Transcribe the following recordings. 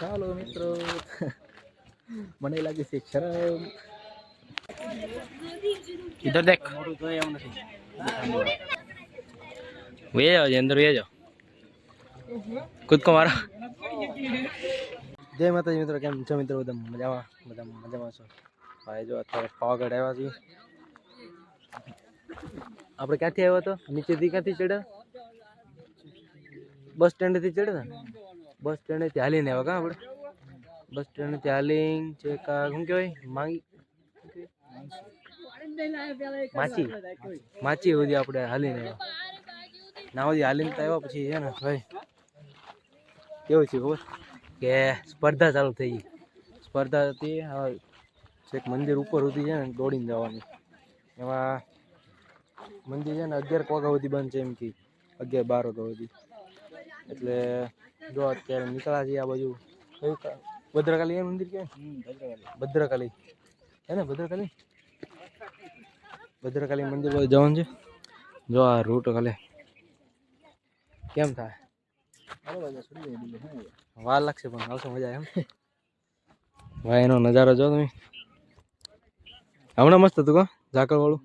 ચાલો મિત્રો. મને લાગે છે શરમ. ઇધર દેખ. મોટું તો એવું નથી. વે જાઓ જે અંદર વે કૂદકો મારો. જય માતાજી મિત્રો કેમ છો મિત્રો? બધા મજામાં? બધા મજામાં છો? ભાઈ જો અત્યારે પાવાગઢ આવ્યા છીએ. આપણે ક્યાંથી આવ્યો હતો? નીચેથી ક્યાંથી ચડ્યા? બસ સ્ટેન્ડથી ચડ્યા બસ ત્યાં હાલીને આવ્યા કા આપણે? બસ સ્ટેન્ડથી હાલીને છે કા શું કહેવાય? માંગી? માચી માચી સુધી આપણે હાલીને આવ્યા. ના સુધી હાલીને તો આવ્યા પછી છે ને, ભાઈ. કેવું છે ખબર? કે સ્પર્ધા ચાલુ થઈ ગઈ. સ્પર્ધા હતી છેક મંદિર ઉપર સુધી છે ને દોડીને જવાની. એમાં મંદિર છે ને અગિયાર વાગ્યા સુધી બંધ છે એમ કે. અગિયાર બાર વાગ્યા સુધી. એટલે જો અત્યારે નીકળ્યા છીએ આ બાજુ. ભદ્રકાલી મંદિર કે ભદ્રકાલી. હે ને ભદ્રકાલી? ભદ્રકાલી મંદિર બાજુ જવાનું છે. જો આ રૂટ કાલે કેમ થાય? વાર લાગશે પણ આવશે મજા એમ. ભાઈ એનો નજારો જો તમે. હમણાં મસ્ત હતું કો ઝાકળ વાળું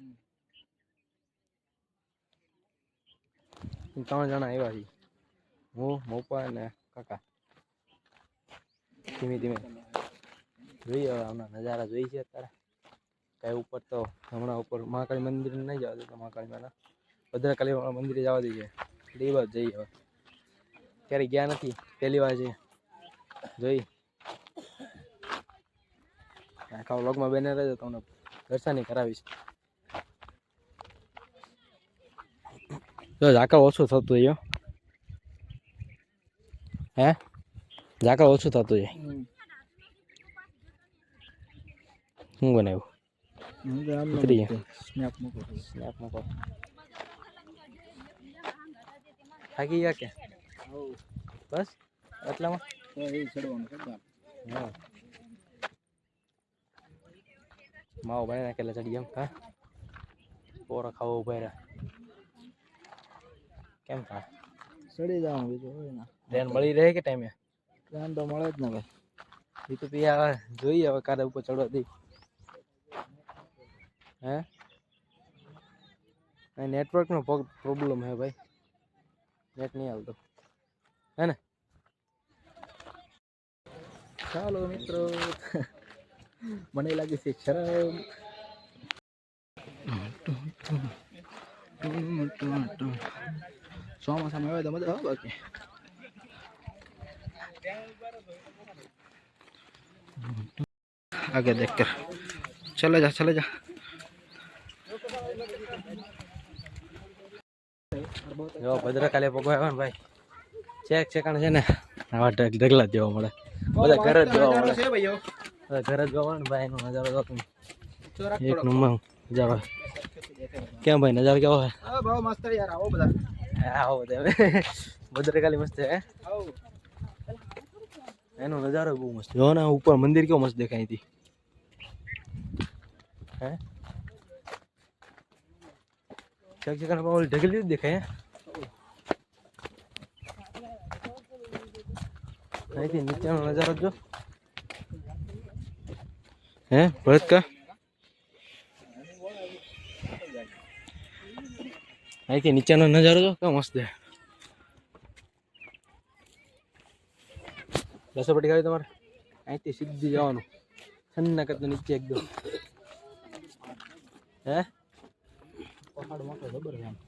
ત્રણ જણા આવ્યા છીએ. હું મોપા અને કાકા. ધીમે ધીમે. જોઈએ હવે, હમણાં નજારા જોઈ છે અત્યારે. કઈ ઉપર તો હમણાં ઉપર મહાકાળી મંદિર નહીં જવા દેતા મહાકાળી માના ભદ્રકાળી મંદિરે જવા દઈએ એટલે એ જઈએ હવે. ક્યારેય ગયા નથી? પહેલી વાર છે. જોઈ આખા વ્લોગમાં બેને રહેજો, તમને દર્શનય કરાવીશ. જો ઝાકળ ઓછું થતું જાય હો. ઝાકળ ઓછું થતું જાય. શું બનાવ્યું? ઉતરી ગયા. સ્નેપ મૂકો થાકી ગયા કે? બસ? એટલામાં હા. માવો ભાઈ નાખેલા ચડી એમ હા? પોરો ખાવો ઊભા રહ્યા. કેમ ખા? ચડી જવાનું બીજું હોય ને. ટ્રેન મળી રહે કે ટાઈમે ટ્રેન તો મળે જ ને ભાઈ. એ તો પછી આ જોઈએ હવે કાલે ઉપર ચડવા દઈ. હે? નેટવર્કનો પ્રોબ્લેમ હે ભાઈ. નેટ નહીં આવતો. હે ને? ચાલો મિત્રો. મને લાગે છે શરમ. ચોમાસામાં આવે તો મજા આવે બાકી. आगे देख कर चले जा चले जा જો ભદ્રકાલે પગવાય ને ભાઈ ચેક ચેકાણ છે ને આવા ઢગ ઢગલા જ જોવા મળે બધા ઘર જ જોવા મળે બધા ઘર જ જોવા મળે ને ભાઈ એનો નજારો જો તમે એક નંબર નજારો કેમ ભાઈ નજારો કેવો હે બહુ મસ્ત યાર આવો બધા આવો તમે ભદ્રકાલી મસ્ત હે એનો નજારો બહુ મસ્ત જો ને ઉપર મંદિર કેવું મસ્ત દેખાય હતી હે? ચક ચકણ ઓલી ઢગલી જ દેખાય અહીંથી નીચેનો નજારો જો. હે, ભરત કા? અહીંથી નીચેનો નજારો જો, કેવો મસ્ત છે. રસોપટ્ટી ખાવી તમારે? અહીંથી સીધી જવાનું. સન્ના કરતો નીચે એકદમ હે?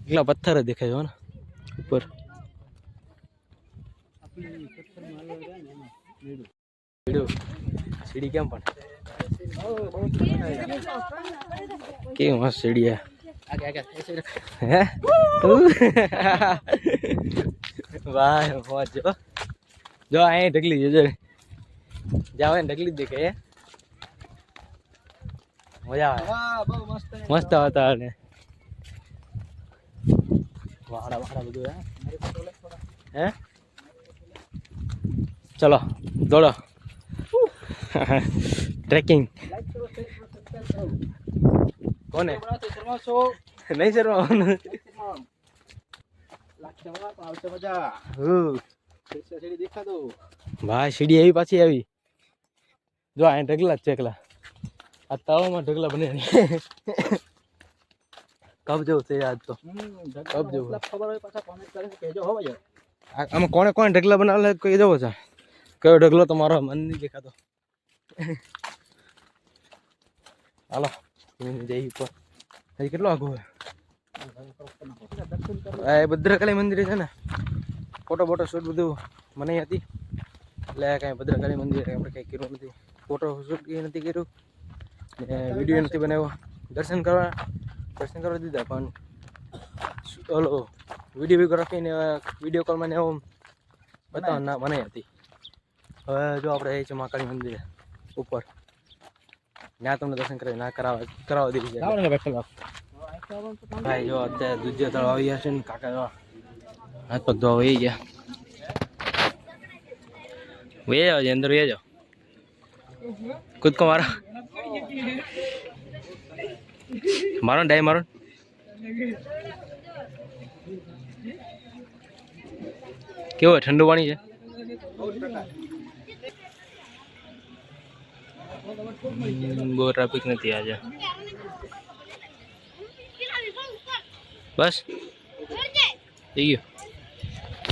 એટલા પથ્થર જ દેખાય છે ને? ઉપર. સીડી. કેમ પણ? કેવી મસ્ત સીડી હે? વાહ મોજ જો જો અહીં ઢગલી જોજો જાવ એને ઢગલી દેખાય મજા આવે. મસ્ત હતા અને વાડા વાડા બધું હે. હે? ચલો દોડો. ટ્રેકિંગ. કોને? નહીં લાગશે આવશે મજા. ભાઈ, સીડી આવી, પાછી આવી. જો, આ ઢગલા જ ચેકલા આ તળાવમાં ઢગલા બને કબ જેવું છે આજ તો. કબ જેવું. ખબર હોય પાછા કોમેન્ટ કરે છે કહેજો હો ભાઈ આમાં કોણે કોણે ઢગલા બનાવેલા કહી દેવો છે? કયો ઢગલો તમારો મન નહીં દેખાતો. હાલો જઈ ઉપર. હજી કેટલો આગો હોય એ ભદ્રકાળી મંદિર છે ને? ફોટો ફોટો શૂટ બધું મને હતી એટલે કાંઈ ભદ્રકાળી મંદિર આપણે કંઈ કર્યું નથી. ફોટો શૂટ એ નથી કર્યું. ને વીડિયો નથી બનાવ્યો. દર્શન કરવા દર્શન કરવા દીધા પણ ઓલો વિડીયોગ્રાફી ને વીડિયો કોલમાં ને એવું બતાવ ના મને હતી હવે જો આપણે એ છે મહાકાળી મંદિર ઉપર. ત્યાં તમને દર્શન કરાવી ના કરાવવા કરાવવા દીધી ભાઈ જો અત્યારે દૂધિયા તળાવ આવી ગયા છે ને કાકા જો. હાથ પગ ધોવા વહી ગયા. વે જાઓ અંદર વે જાઓ. કૂદકો મારો. મારો ડાય, મારો. કેવું? ઠંડુ પાણી છે? બહુ ટ્રાફિક નથી આજે. બસ. થઈ ગયું.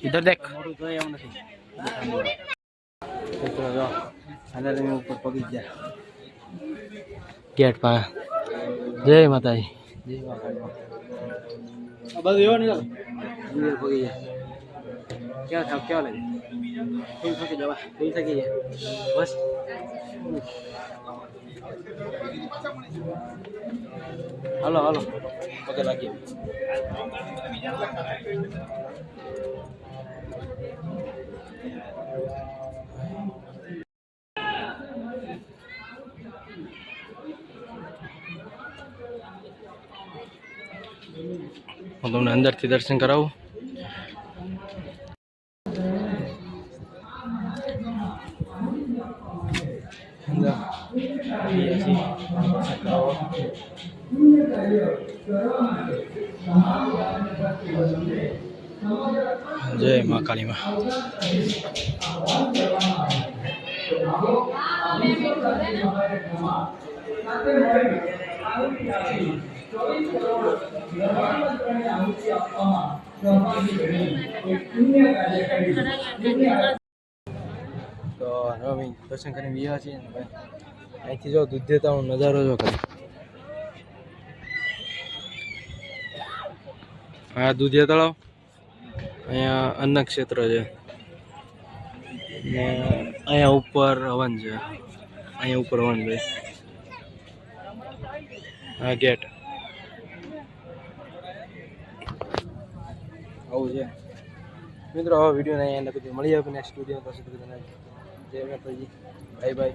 ઇધર દેખ મોટું તો એમ નથી મિત્રો જો અંદર અમે ઉપર પગી ગયા ગેટ પા જય માતાજી જય માતાજી બસ એવો નહીં મંદિર પગી ગયા ક્યાં થાવ ક્યાં લાગે ફૂલ થકી જવા ફૂલ થકી જાય બસ હાલો હલો પગે લાગીએ હું તમને અંદરથી દર્શન કરાવું. જય મા કાળીમાં. તો રવિ દર્શન કરીને ગયા છીએ ને ભાઈ. અહીંથી જો દુધ્યતાનો નજારો જો ખાલી આ દુધિયા તળાવ? અહીંયા અન્ન ક્ષેત્ર છે અહીંયા ઉપર હવન છે. અહીંયા ઉપર હવન છે. આ ગેટ. આવું છે. મિત્રો, હવે વીડિયો નહીં એન્ડ સુધી મળી આવે. નેક્સ્ટ વીડિયો પાસે જય માતાજી. Bye bye